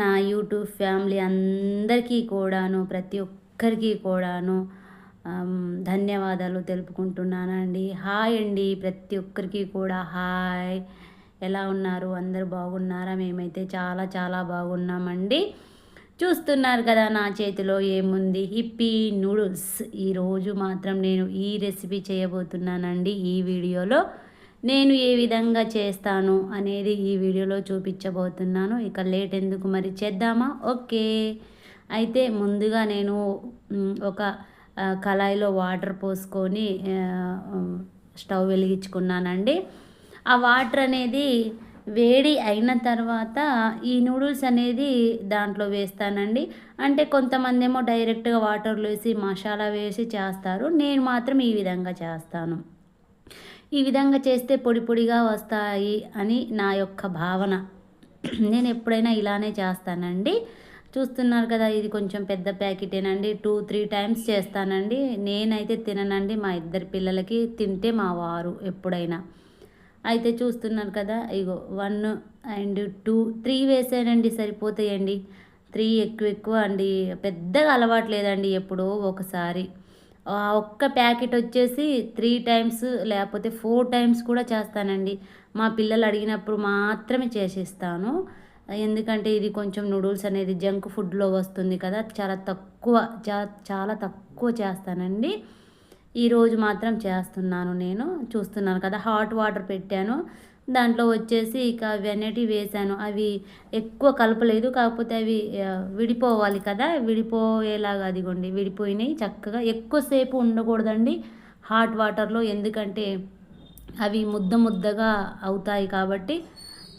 నా YouTube family అందరికీ కూడాను ప్రతి ఒక్కరికి కూడాను ధన్యవాదాలు తెలుపుకుంటున్నానండి. హాయ్ అండి. ప్రతి ఒక్కరికి కూడా హాయ్. ఎలా ఉన్నారు? అందరు బాగున్నారా? మేమైతే చాలా చాలా బాగున్నామండి. చూస్తున్నారు కదా నా చేతిలో ఏముంది? Hippie noodles. ఈరోజు మాత్రం నేను ఈ రెసిపీ చేయబోతున్నానండి ఈ వీడియోలో. నేను ఏ విధంగా చేస్తాను అనేది ఈ వీడియోలో చూపించబోతున్నాను. ఇక లేట్ ఎందుకు మరి చేద్దామా? ఓకే. అయితే ముందుగా నేను ఒక కళాయిలో వాటర్ పోసుకొని స్టవ్ వెలిగించుకున్నానండి. ఆ వాటర్ అనేది వేడి అయిన తర్వాత ఈ నూడిల్స్ అనేది దాంట్లో వేస్తానండి. అంటే కొంతమంది ఏమో డైరెక్ట్గా వాటర్లో వేసి మసాలా వేసి చేస్తారు. నేను మాత్రం ఈ విధంగా చేస్తాను. ఈ విధంగా చేస్తే పొడి పొడిగా వస్తాయి అని నా యొక్క భావన. నేను ఎప్పుడైనా ఇలానే చేస్తానండి. చూస్తున్నారు కదా ఇది కొంచెం పెద్ద ప్యాకెటేనండి. టూ త్రీ టైమ్స్ చేస్తానండి. నేనైతే తిననండి మా ఇద్దరు పిల్లలకి తింటే మా వారు ఎప్పుడైనా. అయితే చూస్తున్నారు కదా ఇగో వన్ అండ్ టూ త్రీ వేసానండి సరిపోతాయండి. త్రీ ఎక్కువ ఎక్కువ అండి. పెద్దగా అలవాటు లేదండి ఎప్పుడో ఒకసారి. ఒక్క ప్యాకెట్ వచ్చేసి త్రీ టైమ్స్ లేకపోతే ఫోర్ టైమ్స్ కూడా చేస్తానండి. మా పిల్లలు అడిగినప్పుడు మాత్రమే చేసిస్తాను. ఎందుకంటే ఇది కొంచెం నూడిల్స్ అనేది జంక్ ఫుడ్లో వస్తుంది కదా చాలా తక్కువ చాలా తక్కువ చేస్తానండి. ఈరోజు మాత్రం చేస్తున్నాను నేను. చూస్తున్నాను కదా హాట్ వాటర్ పెట్టాను. దాంట్లో వచ్చేసి ఇక అవి వేసాను అవి ఎక్కువ కలపలేదు. కాకపోతే అవి విడిపోవాలి కదా. విడిపోయేలాగా అదిగోండి. విడిపోయినాయి చక్కగా. ఎక్కువసేపు ఉండకూడదండి హాట్ వాటర్లో. ఎందుకంటే అవి ముద్ద ముద్దగా అవుతాయి కాబట్టి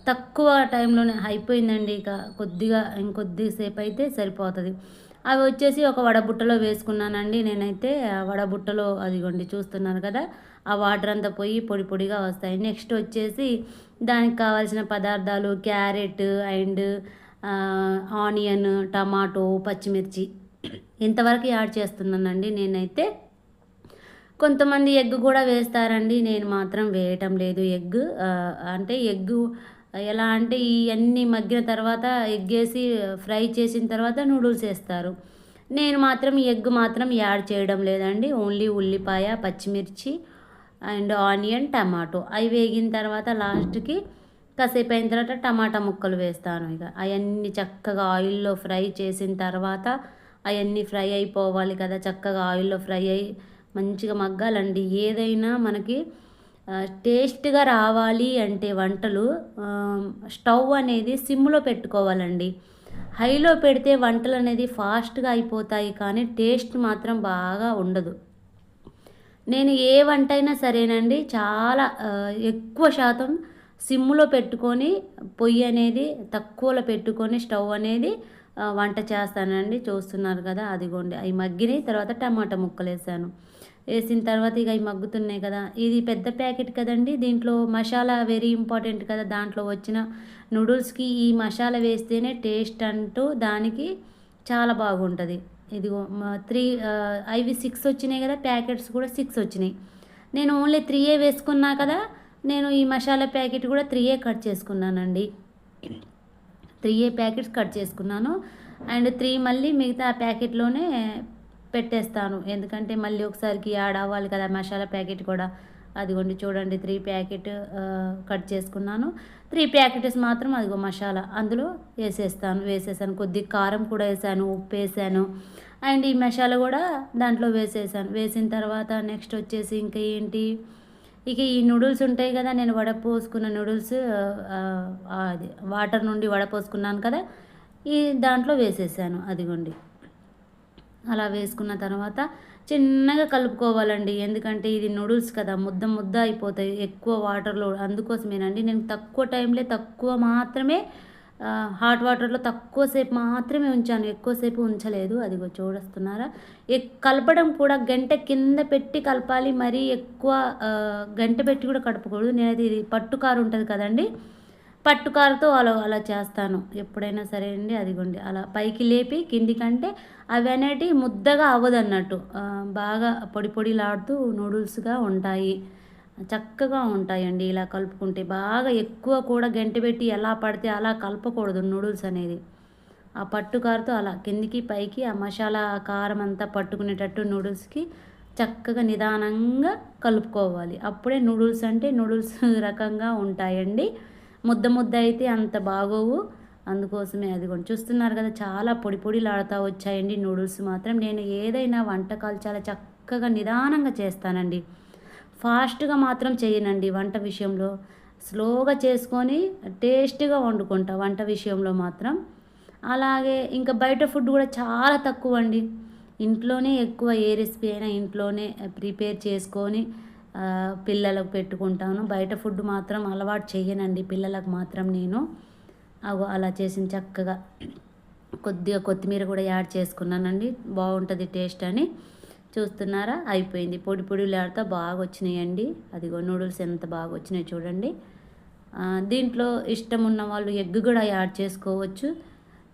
తక్కువ టైంలోనే అయిపోయిందండి ఇక. కొద్దిగా ఇంకొద్దిసేపు అయితే సరిపోతుంది. అవి వచ్చేసి ఒక వడబుట్టలో వేసుకున్నానండి. నేనైతే వడబుట్టలో అదిగోండి చూస్తున్నారు కదా ఆ వాటర్ అంతా పోయి పొడి పొడిగా వస్తాయి. నెక్స్ట్ వచ్చేసి దానికి కావాల్సిన పదార్థాలు క్యారెట్ అండ్ ఆనియన్ టమాటో పచ్చిమిర్చి ఇంతవరకు యాడ్ చేస్తున్నానండి. నేనైతే కొంతమంది ఎగ్ కూడా వేస్తారండి. నేను మాత్రం వేయటం లేదు. ఎగ్ అంటే ఎగ్ ఎలా అంటే ఇవన్నీ మగ్గిన తర్వాత ఎగ్ వేసి ఫ్రై చేసిన తర్వాత నూడిల్స్ వేస్తారు. నేను మాత్రం ఎగ్ మాత్రం యాడ్ చేయడం లేదండి. ఓన్లీ ఉల్లిపాయ పచ్చిమిర్చి అండ్ ఆనియన్ టమాటో. అవి వేగిన తర్వాత లాస్ట్కి కాసేపు అయిన తర్వాత టమాటా ముక్కలు వేస్తాను ఇక. అవన్నీ చక్కగా ఆయిల్లో ఫ్రై చేసిన తర్వాత అవన్నీ ఫ్రై అయిపోవాలి కదా. చక్కగా ఆయిల్లో ఫ్రై అయ్యి మంచిగా మగ్గాలండి. ఏదైనా మనకి టేస్ట్గా రావాలి అంటే వంటలు స్టవ్ అనేది సిమ్లో పెట్టుకోవాలండి. హైలో పెడితే వంటలు అనేది ఫాస్ట్గా అయిపోతాయి కానీ టేస్ట్ మాత్రం బాగా ఉండదు. నేను ఏ వంట అయినా సరేనండి చాలా ఎక్కువ శాతం సిమ్లో పెట్టుకొని పొయ్యి అనేది తక్కువలో పెట్టుకొని స్టవ్ అనేది వంట చేస్తానండి. చూస్తున్నారు కదా అదిగోండి. అవి మగ్గినాయి తర్వాత టమాటా ముక్కలు వేసాను వేసిన తర్వాత ఇక మగ్గుతున్నాయి కదా. ఇది పెద్ద ప్యాకెట్ కదండి. దీంట్లో మసాలా వెరీ ఇంపార్టెంట్ కదా దాంట్లో వచ్చిన నూడిల్స్కి ఈ మసాలా వేస్తేనే టేస్ట్ అంటూ దానికి చాలా బాగుంటుంది. ఇదిగో త్రీ అవి సిక్స్ వచ్చినాయి కదా ప్యాకెట్స్ కూడా సిక్స్ వచ్చినాయి. నేను ఓన్లీ త్రీయే వేసుకున్నా కదా నేను ఈ మసాలా ప్యాకెట్ కూడా త్రీయే కట్ చేసుకున్నానండి. త్రీయే ప్యాకెట్స్ కట్ చేసుకున్నాను. అండ్ త్రీ మళ్ళీ మిగతా ప్యాకెట్లోనే పెట్టేస్తాను. ఎందుకంటే మళ్ళీ ఒకసారికి యాడ్ అవ్వాలి కదా మసాలా ప్యాకెట్ కూడా. అదిగోండి చూడండి త్రీ ప్యాకెట్ కట్ చేసుకున్నాను. త్రీ ప్యాకెట్స్ మాత్రం అదిగో మసాలా. అందులో వేసేస్తాను వేసేసాను. కొద్ది కారం కూడా వేసాను ఉప్పు వేసాను. అండ్ ఈ మసాలా కూడా దాంట్లో వేసేసాను. వేసిన తర్వాత నెక్స్ట్ వచ్చేసి ఇంకా ఏంటి? ఇక ఈ నూడిల్స్ ఉంటాయి కదా నేను వడపోసుకున్న నూడిల్స్ అది వాటర్ నుండి వడపోసుకున్నాను కదా ఈ దాంట్లో వేసేసాను. అదిగోండి. అలా వేసుకున్న తర్వాత చిన్నగా కలుపుకోవాలండి. ఎందుకంటే ఇది నూడిల్స్ కదా ముద్ద ముద్ద అయిపోతాయి ఎక్కువ వాటర్లో. అందుకోసమేనండి నేను తక్కువ టైంలో తక్కువ మాత్రమే హాట్ వాటర్లో తక్కువసేపు మాత్రమే ఉంచాను. ఎక్కువసేపు ఉంచలేదు. అదిగో చూడస్తున్నారా? కలపడం కూడా గంట కింద పెట్టి కలపాలి. మరీ ఎక్కువ గంట పెట్టి కూడా కలపకూడదు. నేనైతే ఇది పట్టుకారు ఉంటుంది కదండి పట్టుకారుతో అలా అలా చేస్తాను. ఎప్పుడైనా సరే అండి అదిగోండి. అలా పైకి లేపి కిందికంటే అవి అనేటివి ముద్దగా అవ్వదు అన్నట్టు బాగా పొడి పొడిలాడుతూ నూడిల్స్గా ఉంటాయి. చక్కగా ఉంటాయండి ఇలా కలుపుకుంటే. బాగా ఎక్కువ కూడా గంట పెట్టి ఎలా పడితే అలా కలపకూడదు నూడిల్స్ అనేది. ఆ పట్టుకారతో అలా కిందికి పైకి ఆ మసాలా కారం అంతా పట్టుకునేటట్టు నూడిల్స్కి చక్కగా నిదానంగా కలుపుకోవాలి. అప్పుడే నూడిల్స్ అంటే నూడిల్స్ రకంగా ఉంటాయండి. ముద్ద ముద్ద అయితే అంత బాగోవు. అందుకోసమే అది కూడా. చూస్తున్నారు కదా చాలా పొడి పొడిలాడుతూ వచ్చాయండి నూడిల్స్ మాత్రం. నేను ఏదైనా వంటకాలు చాలా చక్కగా నిదానంగా చేస్తానండి. ఫాస్ట్గా మాత్రం చేయనండి వంట విషయంలో. స్లోగా చేసుకొని టేస్ట్గా వండుకుంటా వంట విషయంలో మాత్రం. అలాగే ఇంకా బయట ఫుడ్ కూడా చాలా తక్కువ అండి ఇంట్లోనే ఎక్కువ ఏ రెసిపీ అయినా ఇంట్లోనే ప్రిపేర్ చేసుకొని పిల్లలకు పెట్టుకుంటాను. బయట ఫుడ్ మాత్రం అలవాటు చేయనండి పిల్లలకు మాత్రం నేను. అగో అలా చేసిన చక్కగా కొద్దిగా కొత్తిమీర కూడా యాడ్ చేసుకున్నానండి. బాగుంటుంది టేస్ట్ అని. చూస్తున్నారా? అయిపోయింది. పొడి పొడిలాడుతూ బాగా వచ్చినాయండి. అదిగో నూడిల్స్ ఎంత బాగా వచ్చినాయి చూడండి. దీంట్లో ఇష్టం ఉన్న వాళ్ళు ఎగ్ కూడా యాడ్ చేసుకోవచ్చు.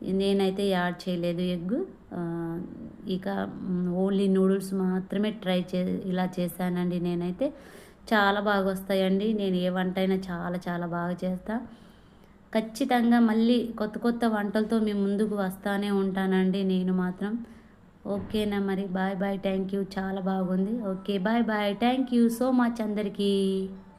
నేనైతే యాడ్ చేయలేదు ఎగ్. ఇక ఓన్లీ నూడిల్స్ మాత్రమే ట్రై చే ఇలా చేశానండి నేనైతే. చాలా బాగా వస్తాయండి. నేను ఏ వంట అయినా చాలా చాలా బాగా చేస్తా. ఖచ్చితంగా మళ్ళీ కొత్త కొత్త వంటలతో మీ ముందుకు వస్తానే ఉంటానండి నేను మాత్రం. ఓకేనా మరి? Bye bye. Thank you. చాలా బాగుంది. Okay bye bye. Thank you so much అందరికీ.